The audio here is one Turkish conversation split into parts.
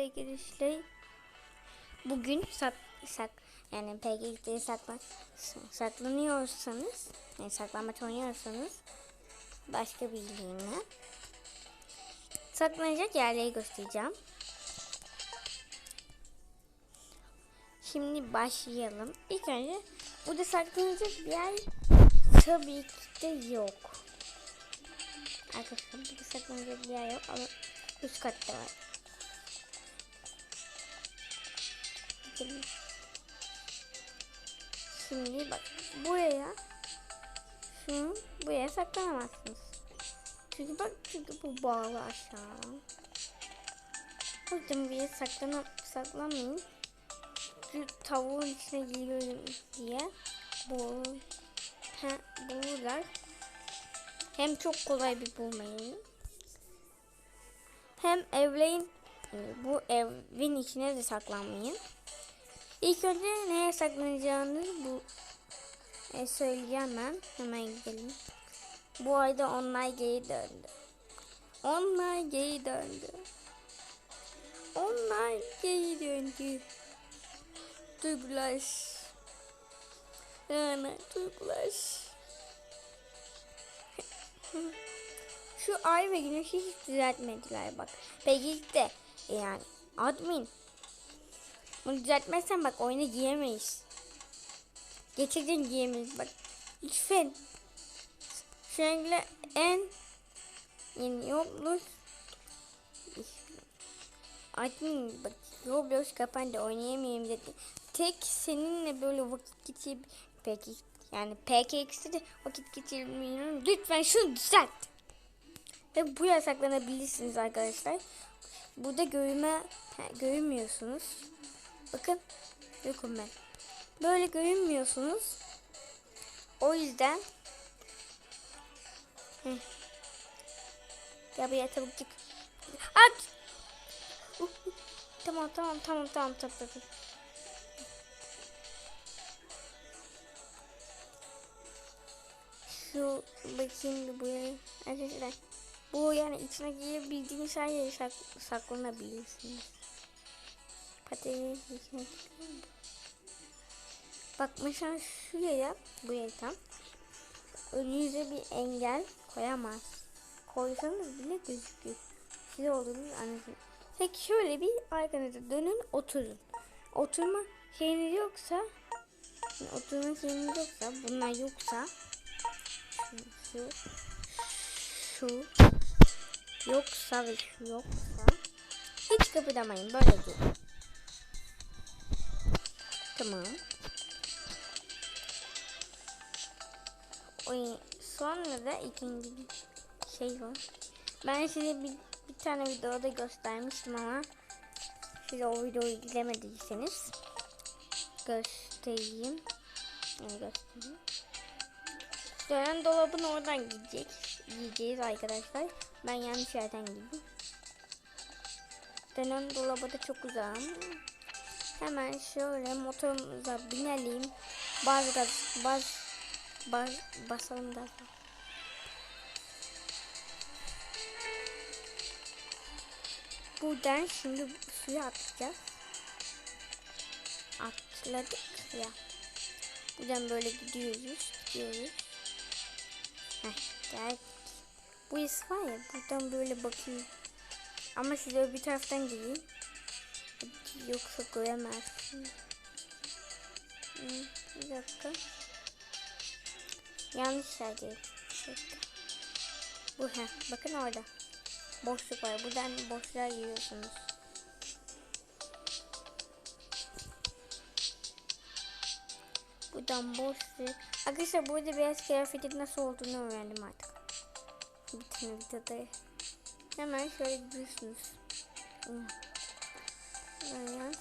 PGX'de girişle bugün sak, sak yani PGX'de sakla, saklanıyorsanız yani saklanmaç oynuyorsanız başka bir ilgimle saklanacak yerleri göstereceğim. Şimdi başlayalım. İlk önce burada saklanacak bir yer tabii ki de yok. Arkadaşlar burada saklanacak bir yer yok ama üst katta var. Gidelim. Şimdi bak buraya şunu buraya saklanamazsınız. Çünkü bak çünkü bu bağlı aşağı. O yüzden buraya saklanam saklanmayın. Çünkü tavuğun içine giriyorum diye bu he, bulurlar. Hem çok kolay bir bulmayı. Hem evleyin bu evin içine de saklanmayın. İlk önce neye saklanacağınızı bu e, söyleyeceğim ben. Hemen gidelim. Bu ayda onlar geri döndü. Onlar geri döndü. Onlar geri döndü. Duygular. Yani duygular. Şu ay ve güneşi hiç düzeltmediler bak. Peki de yani admin. Bunu düzeltmezsen bak oyuna giyemeyiz. Gerçekten giyemeyiz bak. Lütfen. Şöyle en yeni Roblox admin bak Roblox kapandı oynayamayayım dedi. Tek seninle böyle vakit geçirip peki yani PKX'de de vakit geçirmiyorum. Lütfen şunu düzelt. Ve bu yasaklanabilirsiniz arkadaşlar. Burada görünme ha, görünmüyorsunuz. Bakın yokum ben. Böyle görünmüyorsunuz. O yüzden Hı. Gel buraya tavukcuk. At! Uh, uh. Tamam tamam tamam tamam tamam tamam. Şu bakayım buraya. Arkadaşlar bu yani içine girebildiğiniz her yere sak saklanabilirsiniz. İçine girelim. Bak mesela şuraya buraya tam önünüze bir engel koyamaz. Koysanız bile gözüküyor. Siz olduğunuz anlasın. Peki şöyle bir arkanıza dönün oturun. Oturma şeyiniz yoksa oturma şeyiniz yoksa bunlar yoksa şu, şu yoksa ve şu yoksa hiç kıpırdamayın böyle durun. Tamam. Oy, sonra da ikinci bir şey var. Ben size bir, bir tane videoda göstermiştim ama siz o videoyu izlemediyseniz göstereyim. Yani göstereyim. Dönen dolabın oradan gidecek. Gideceğiz arkadaşlar. Ben yanlış yerden gittim. Dönen dolaba da çok uzağım. Hemen şöyle motorumuza binelim. Baz gaz, baz, baz, basalım gaza. Buradan şimdi suya atacağız. Atladık ya. Buradan böyle gidiyoruz, gidiyoruz. Heh, geldik. Bu is var ya, buradan böyle bakayım. Ama size bir taraftan geleyim. Yoksa göremezsin. Bir dakika. Yanlış yerdeyim. Bu he. Bakın orada. Boşluk var. Buradan boşluğa giriyorsunuz. Buradan boşluk. Arkadaşlar burada beyaz kıyafetin nasıl olduğunu öğrendim artık. Bütün videoda. Hemen şöyle gidiyorsunuz. Yani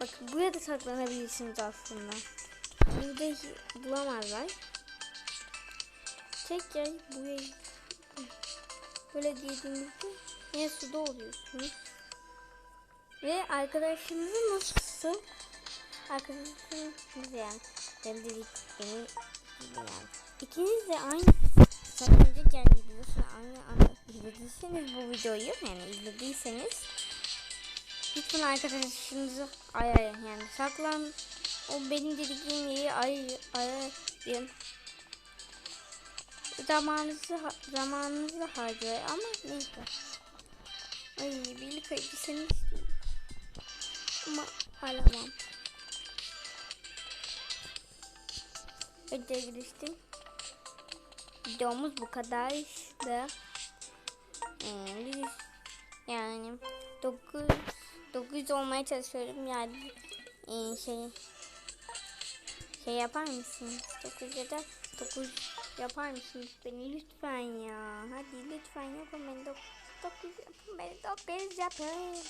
Bak buraya da saklanabilirsiniz aslında. Burada bulamazlar. Tek yer buraya böyle girdiğinizde yine suda oluyorsunuz. Ve arkadaşınızı nasıl arkadaşınız yani ben dedik beni yani ikiniz de aynı saklanacak yer aynı anda izlediyseniz bu videoyu yani izlediyseniz Lütfen arkadaşınızı ayarlayın. Yani saklan o benim dediklerim yeri ay ayarlayın. Zamanınızı zamanınızı harcıyor ama neyse. Ay birlik elbiseni istiyorum. Ama alamam. Ödeye giriştim. Videomuz bu kadar işte. Ee, yani 9 9 olmaya çalışıyorum. Yani ee, şey şey yapar mısınız? 9 ya da 9 yapar mısınız beni? Lütfen ya. Hadi lütfen yapın beni. 9 yapın beni. 9 yapın